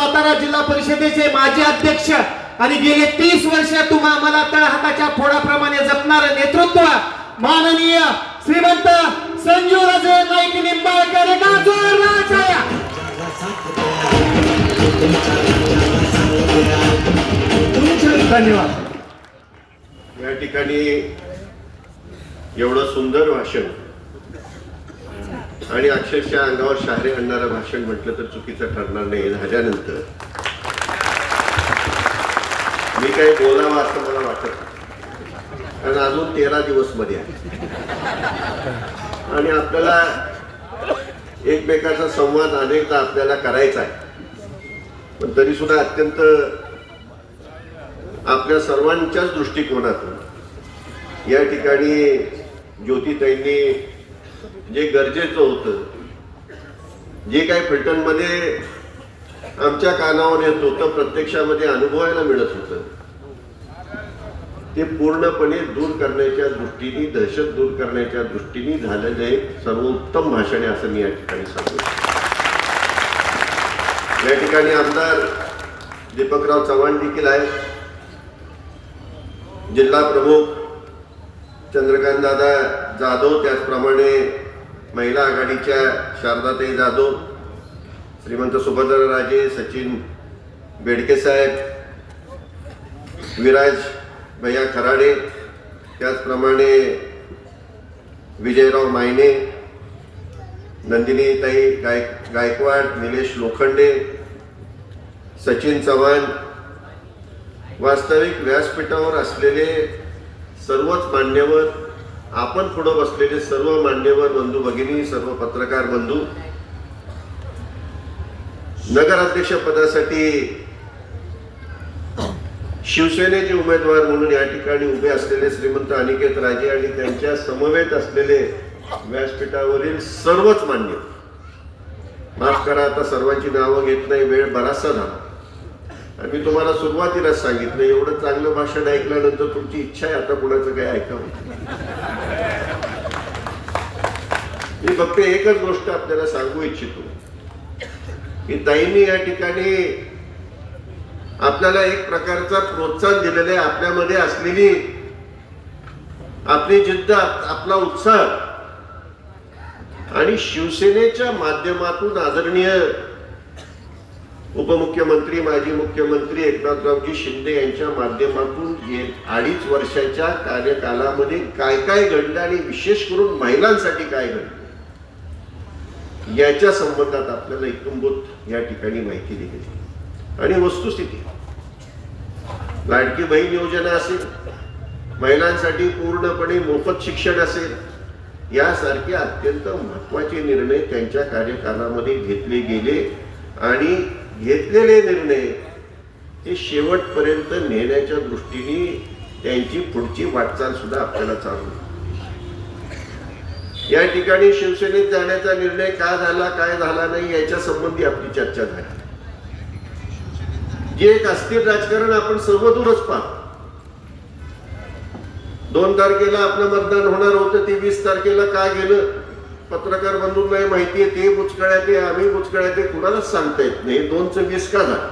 सातारा जिल्हा परिषदेचे माजी अध्यक्ष आणि गेले तीस वर्ष तुम्हा मला तळहाताच्या फोडाप्रमाणे जपणार नेतृत्व माननीय श्रीमंत संजू राजे नाईक निंबाळकर धन्यवाद. या ठिकाणी एवढं सुंदर भाषण आणि अक्षरशः अंगावर शहारे आणणारं भाषण म्हटलं तर चुकीचं ठरणार नाही. झाल्यानंतर मी काही बोलावं असं मला वाटत कारण अजून तेरा दिवसमध्ये आहे. आणि आपल्याला एकमेकाचा संवाद अनेकदा आपल्याला करायचा आहे. पण तरी सुद्धा अत्यंत आपल्या सर्वांच्याच दृष्टिकोनातून या ठिकाणी ज्योतिताईंनी जे गरजेचं होतं जे काही फलटणमध्ये आमच्या कानावर येत होतं प्रत्यक्षामध्ये अनुभवायला मिळत होतं ते पूर्णपणे दूर करण्याच्या दृष्टीने दहशत दूर करण्याच्या दृष्टीने झालेलं एक सर्वोत्तम भाषण आहे असं मी या ठिकाणी सांगू या ठिकाणी आमदार दीपकराव चव्हाण देखील आहेत. जिल्हा प्रमुख चंद्रकांत दादा जाधव त्याचप्रमाणे महिला आघाडीच्या शारदाताई जाधव श्रीमंत सुभद्रराजे सचिन बेडके साहेब विराज भैया खराडे त्याचप्रमाणे विजयराव मायने नंदिनीताई गाय गायकवाड निलेश लोखंडे सचिन चव्हाण वास्तविक व्यासपीठावर असलेले सर्वच मान्यवर आपण पुढं बसलेले सर्व मान्यवर बंधू भगिनी सर्व पत्रकार बंधू नगराध्यक्ष पदासाठी शिवसेनेचे उमेदवार म्हणून या ठिकाणी उभे असलेले श्रीमंत अनिकेत राजे आणि त्यांच्या समवेत असलेले व्यासपीठावरील सर्वच मान्य. माफ करा आता सर्वांची नावं घेत नाही वेळ बराचसा झाला. आणि मी तुम्हाला सुरुवातीलाच सांगितलं एवढं चांगलं भाषण ऐकल्यानंतर तुमची इच्छा आहे आता कुणाचं काय ऐकावं? मी फक्त एकच गोष्ट आपल्याला सांगू इच्छितो. की ताईंनी या ठिकाणी आपल्याला एक प्रकारचा प्रोत्साहन दिलेलं आहे आपल्यामध्ये असलेली आपली जिद्द आपला उत्साह. आणि शिवसेनेच्या माध्यमातून आदरणीय उपमुख्यमंत्री माजी मुख्यमंत्री एकनाथरावजी शिंदे यांच्या माध्यमातून अडीच वर्षाच्या कार्यकालामध्ये काय काय घडलं आणि विशेष करून महिलांसाठी काय घडलं? याच्या संबंधात आपल्याला इत्तुंबूत या ठिकाणी माहिती दिलेली आणि वस्तुस्थिती. लाडकी बहीण योजना असेल महिलांसाठी पूर्णपणे मोफत शिक्षण असेल यासारखे अत्यंत महत्त्वाचे निर्णय त्यांच्या कार्यकालामध्ये घेतले गेले आणि घेतलेले निर्णय हे शेवटपर्यंत नेण्याच्या दृष्टीने त्यांची पुढची वाटचाल सुद्धा आपल्याला चालू होती. या ठिकाणी शिवसेनेत जाण्याचा निर्णय का झाला काय झाला नाही याच्या संबंधी आपली चर्चा झाली. जे एक अस्थिर राजकारण आपण सर्व दूरच पाहतो. दोन तारखेला आपलं मतदान होणार होतं ते वीस तारखेला का गेलं? पत्रकार बंधूंना माहिती आहे ते बुचकळ्यात आहे आम्ही बुचकळ्यात आहे कुणालाच सांगता येत नाही. दोनचं वीस का झालं?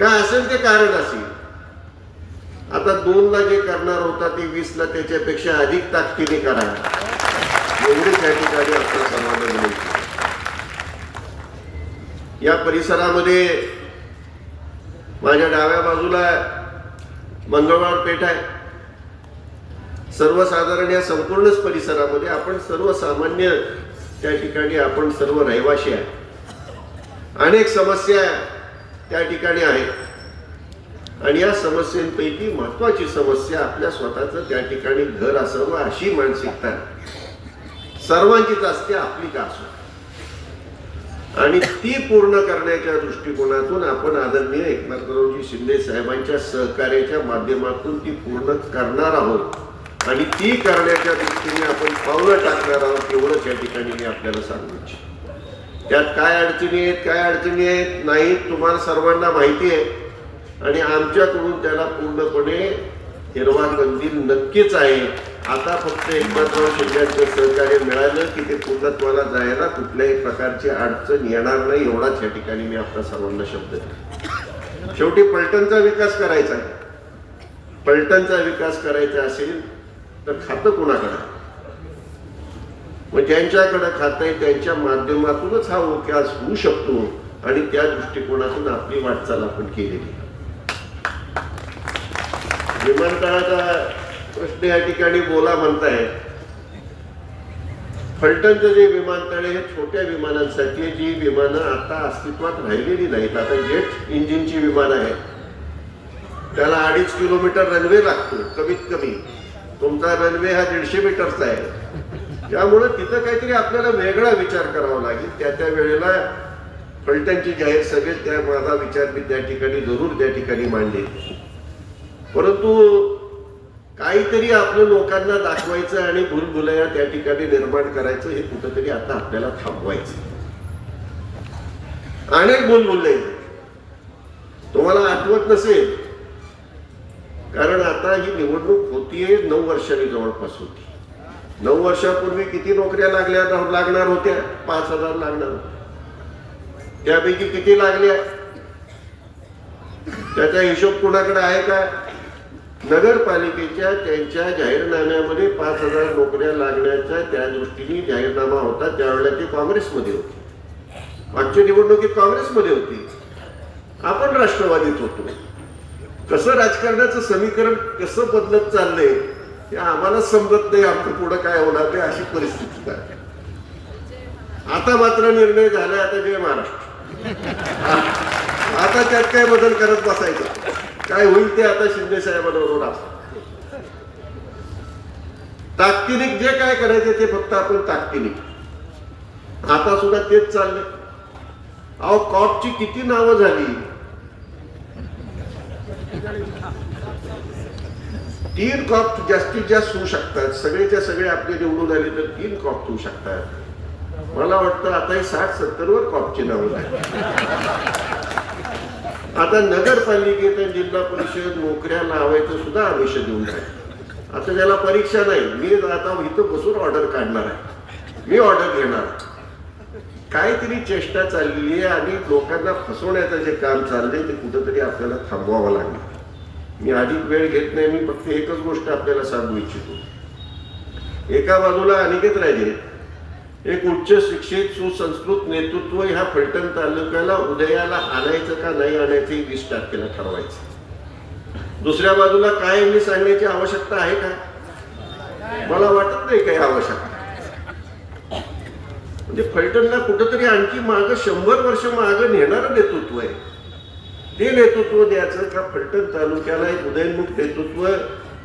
काय असेल ते कारण असेल? आता दोन ला जे करणार होता ते वीस ला त्याच्यापेक्षा अधिक ताकदीने करा एवढीच या ठिकाणी आपल्या समाधान विनंती या परिसरामध्ये माझ्या डाव्या बाजूला मंगळवार पेठ आहे. सर्वसाधारण या संपूर्णच परिसरामध्ये आपण सर्वसामान्य त्या ठिकाणी आपण सर्व रहिवाशी आहे. अनेक समस्या त्या ठिकाणी आहेत. आणि या समस्यांपैकी महत्वाची समस्या आपल्या स्वतःचं त्या ठिकाणी घर असावं अशी मानसिकता सर्वांचीच असते आपली का असो. आणि ती पूर्ण करण्याच्या दृष्टिकोनातून आपण आदरणीय एकनाथरावजी शिंदे साहेबांच्या सहकार्याच्या माध्यमातून ती पूर्ण करणार आहोत. आणि ती करण्याच्या दृष्टीने आपण पावलं टाकणार आहोत एवढंच या ठिकाणी मी आपल्याला सांगू इच्छितो. त्यात काय अडचणी आहेत काय अडचणी आहेत नाही तुम्हाला सर्वांना माहिती आहे. आणि आमच्याकडून त्याला पूर्णपणे हिरवा कंदील नक्कीच आहे. आता फक्त एकनाथराव शिंदेचं सहकार्य मिळालं की ते पूर्णत्वाला जायला कुठल्याही प्रकारची अडचण येणार नाही एवढाच या ठिकाणी मी आपल्या सर्वांना शब्द शेवटी पलटणचा विकास करायचा आहे. पलटणचा विकास करायचा असेल तर खातं कोणाकडं? मग ज्यांच्याकडे खातं आहे त्यांच्या माध्यमातूनच हा विकास होऊ शकतो आणि त्या दृष्टिकोनातून आपली वाटचाल आपण केलेली आहे. विमानतळाचा प्रश्न या ठिकाणी बोला म्हणताय. फलटणचं जे विमानतळ आहे हे छोट्या विमानांसाठी जी विमानं आता अस्तित्वात राहिलेली नाहीत. आता जेट इंजिनची विमानं आहेत त्याला अडीच किलोमीटर रनवे लागतो कमीत कमी. तुमचा रनवे हा दीडशे मीटरचा आहे. त्यामुळं तिथं काहीतरी आपल्याला वेगळा विचार करावा लागेल. त्या त्या वेळेला फलटणची जाहीर सभेत त्या माझा विचार मी त्या ठिकाणी जरूर त्या ठिकाणी मांडेल परंतु काहीतरी आपलं लोकांना दाखवायचं आणि भूलभुलया त्या ठिकाणी निर्माण करायचं हे कुठंतरी आता आपल्याला थांबवायचं. अनेक भूलभुलय. तुम्हाला आठवत नसेल? कारण आता ही निवडणूक होतीये नऊ वर्षांनी जवळपास होती. नऊ वर्षापूर्वी किती नोकऱ्या लागल्या लागणार होत्या? पाच हजार लागणार होत्या. त्यापैकी किती लागल्या? त्याचा हिशोब कुणाकडे आहे का? नगरपालिकेच्या त्यांच्या जाहीरनाम्यामध्ये पाच हजार नोकऱ्या लागण्याच्या त्या दृष्टीने जाहीरनामा होता. त्यावेळेला ते काँग्रेसमध्ये होते. मागच्या निवडणुकीत काँग्रेसमध्ये होती. आपण राष्ट्रवादीत होतो. कसं राजकारणाचं समीकरण कसं बदलत चाललंय हे आम्हाला समजत नाही. आमचं पुढं काय होणार नाही अशी परिस्थिती काय आता मात्र निर्णय झालाय. आता जय महाराष्ट्र. आता त्यात काय बदल करत बसायचा? काय होईल ते आता शिंदे साहेबांबरोबर असतात ताकदीने जे काय करायचे ते फक्त आपण ताकदीने आता सुद्धा तेच चालले अहो कॉपची किती नावं झाली? तीन कॉप जास्तीत जास्त होऊ शकतात. सगळेच्या सगळे आपले निवडून आले तर तीन कॉप होऊ शकतात. मला वाटतं आता हे साठ सत्तर वर कॉपची नावं झाली. आता नगरपालिकेत जिल्हा परिषद नोकऱ्या लावायचं सुद्धा आमिष देऊन आहे आता त्याला परीक्षा नाही. मी आता इथं बसून ऑर्डर काढणार आहे. मी ऑर्डर घेणार काहीतरी चेष्टा चालली आहे आणि लोकांना फसवण्याचं जे काम चाललंय ते कुठंतरी आपल्याला थांबवावं लागलं. मी अधिक वेळ घेत नाही. मी फक्त एकच गोष्ट आपल्याला सांगू इच्छितो. एका बाजूला अनिकेत राजे एक उच्च शिक्षित सुसंस्कृत नेतृत्व ह्या फलटण तालुक्याला उदयाला आणायचं का नाही आणायचं ही वीस तारखेला ठरवायचं. दुसऱ्या बाजूला काय मी सांगण्याची आवश्यकता आहे का? मला वाटत नाही काही आवश्यकता म्हणजे फलटणला कुठंतरी आणखी माग शंभर वर्ष माग नेणारं नेतृत्व आहे. ते नेतृत्व द्यायचं का फलटण तालुक्याला एक उदयनमुख नेतृत्व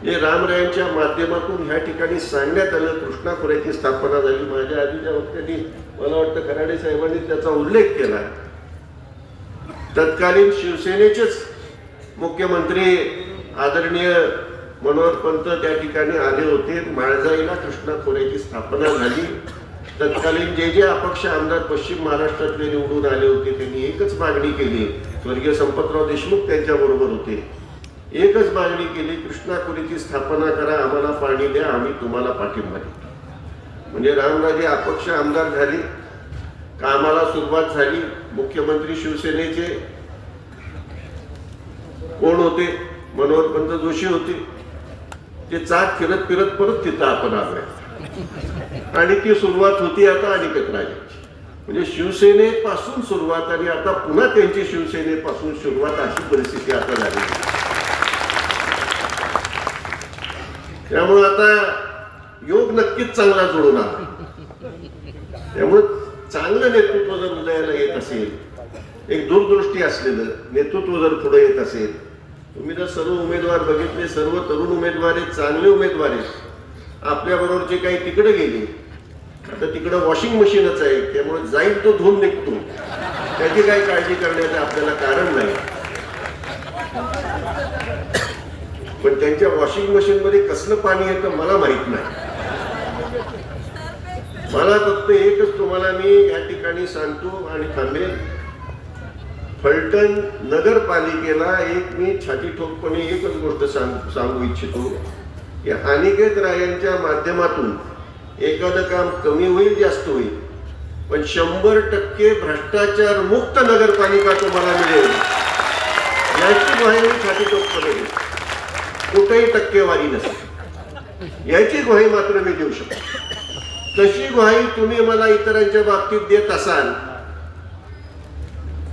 हे रामरायांच्या माध्यमातून ह्या ठिकाणी सांगण्यात आलं. कृष्णा खोऱ्याची स्थापना झाली. माझ्या आधीच्या वक्त्यांनी मला वाटतं खराडे साहेबांनी त्याचा उल्लेख केला. तत्कालीन शिवसेनेचेच मुख्यमंत्री आदरणीय मनोहर पंत त्या ठिकाणी आले होते. माळजाईला कृष्णा खोऱ्याची स्थापना झाली. तत्कालीन जे जे अपक्ष आमदार पश्चिम महाराष्ट्रातले निवडून आले होते त्यांनी एकच मागणी केली. स्वर्गीय संपतराव देशमुख त्यांच्या बरोबर होते. एकच मागणी केली कृष्णापुरीची स्थापना करा आम्हाला पाणी द्या आम्ही तुम्हाला पाठिंबा देतो म्हणजे रामराजे अपक्ष आमदार झाले कामाला सुरुवात झाली मुख्यमंत्री शिवसेनेचे कोण होते? मनोहर पंत जोशी होते. ते चाक फिरत फिरत परत तिथं आपण आलोय. आणि ती सुरुवात होती आता अनिकेत राजाची. म्हणजे शिवसेनेपासून सुरुवात आणि आता पुन्हा त्यांची शिवसेनेपासून सुरुवात अशी परिस्थिती आता झाली त्यामुळे आता योग नक्कीच चांगला जुळून आला त्यामुळे चांगलं नेतृत्व जर उदयाला येत असेल एक दूरदृष्टी असलेलं नेतृत्व जर पुढे येत असेल तुम्ही जर सर्व उमेदवार बघितले सर्व तरुण उमेदवार आहेत चांगले उमेदवार आहेत. आपल्या बरोबर जे काही तिकडे गेले आता तिकडं वॉशिंग मशीनच आहे त्यामुळे जाईल तो धुवून निघतो. त्याची काही काळजी करण्याचं आपल्याला कारण नाही. पण त्यांच्या वॉशिंग मशीन मध्ये कसलं पाणी येतं मला माहीत नाही. मला फक्त एकच तुम्हाला मी या ठिकाणी सांगतो आणि थांबेल. फलटण नगरपालिकेला एक मी छाती ठोकपणे एकच गोष्ट सांग सांगू इच्छितो. या अनिकेत रायांच्या माध्यमातून एखादं काम कमी होईल जास्त होईल. पण शंभर टक्के भ्रष्टाचार मुक्त नगरपालिका तुम्हाला मिळेल. याची माहिती छाती ठोकपणे देतो कुठेही टक्केवारी नसेल याची ग्वाही मात्र मी देऊ शकतो. तशी ग्वाही तुम्ही मला इतरांच्या बाबतीत देत असाल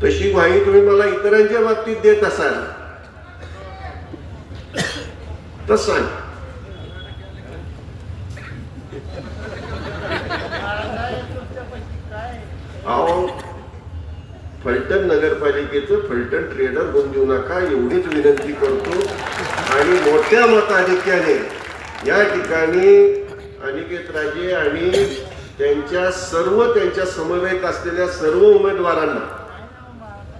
तशी ग्वाही तुम्ही मला इतरांच्या बाबतीत देत असाल तर सांग अहो फलटण नगरपालिकेचं फलटण ट्रेडर होऊन देऊ नका एवढीच विनंती करतो. आणि मोठ्या मताधिक्याने या ठिकाणी अनिकेत राजे आणि त्यांच्या सर्व त्यांच्या समवेत असलेल्या सर्व उमेदवारांना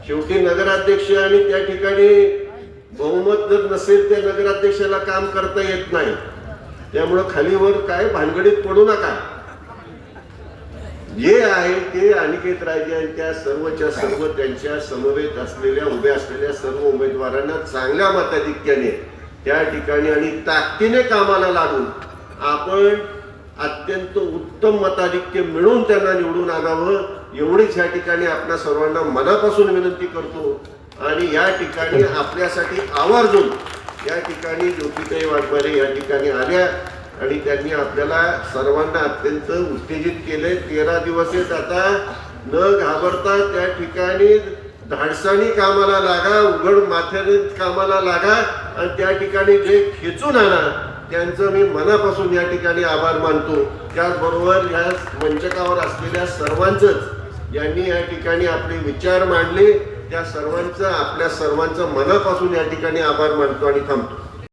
शेवटी नगराध्यक्ष आणि त्या ठिकाणी बहुमत जर नसेल त्या नगराध्यक्षाला काम करता येत नाही. त्यामुळं खालीवर काय भानगडीत पडू नका. जे आहे ते अनिकेत राजे आणि त्या सर्वच्या सर्व त्यांच्या समवेत असलेल्या उभ्या असलेल्या सर्व उमेदवारांना चांगल्या मताधिक्याने त्या ठिकाणी आणि ताकदीने कामाला लागून आपण अत्यंत उत्तम मताधिक्य मिळून त्यांना निवडून आणावं एवढीच या ठिकाणी आपल्या सर्वांना मनापासून विनंती करतो. आणि या ठिकाणी आपल्यासाठी आवर्जून या ठिकाणी ज्योतिताई वाघमारे या ठिकाणी आल्या आणि त्यांनी आपल्याला सर्वांना अत्यंत उत्तेजित केले. तेरा दिवस आहेत आता. न घाबरता त्या ठिकाणी धाडसानी कामाला लागा उघड माथ्याने कामाला लागा. आणि त्या ठिकाणी जे खेचून आणा त्यांचं मी मनापासून या ठिकाणी आभार मानतो. त्याचबरोबर या मंचकावर असलेल्या सर्वांचंच यांनी या ठिकाणी आपले विचार मांडले. त्या सर्वांचं आपल्या सर्वांचं मनापासून या ठिकाणी आभार मानतो आणि थांबतो.